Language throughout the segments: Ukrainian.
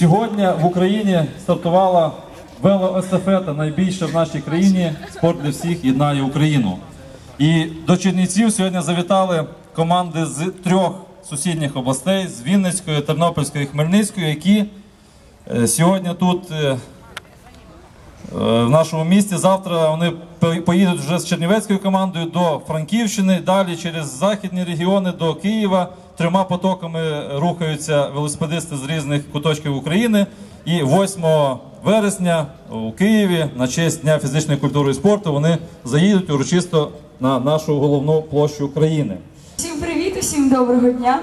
Сьогодні в Україні стартувала велоестафета, найбільша в нашій країні. Спорт для всіх єднає Україну. І до Чернівців сьогодні завітали команди з трьох сусідніх областей: з Вінницької, Тернопільської, Хмельницької, які е, сьогодні тут е, е, в нашому місті. Завтра вони поїдуть вже з Чернівецькою командою до Франківщини, далі через західні регіони до Києва. Трьома потоками рухаються велосипедисти з різних куточків України. І 8 вересня у Києві на честь Дня фізичної культури і спорту вони заїдуть урочисто на нашу головну площу країни. Всім привіт, усім доброго дня.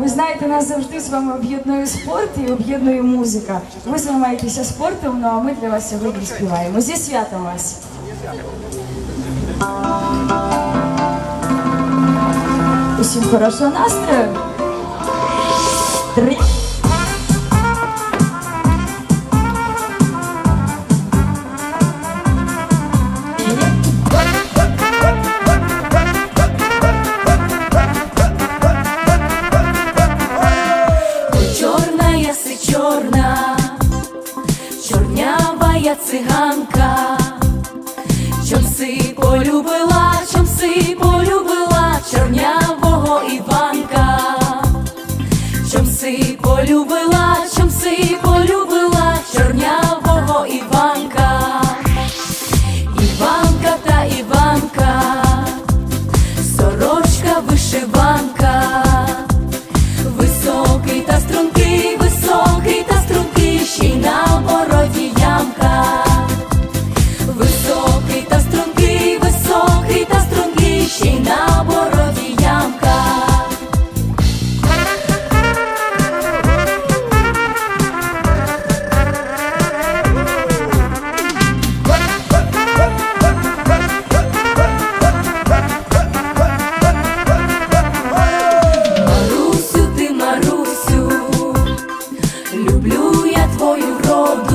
Ви знаєте, нас завжди з вами об'єднує спорт і об'єднує музика. Ви займаєтеся спортом, ну а ми для вас сьогодні співаємо. Зі святом вас! Усім хорошого настрою! Три. Циганка, чом си полюбила, чом полюбила чорнявого Іванка, чом си полюбила, чом си полюбила чорнявого Іванка, Іванка та Іванка, сорочка вишиванка. for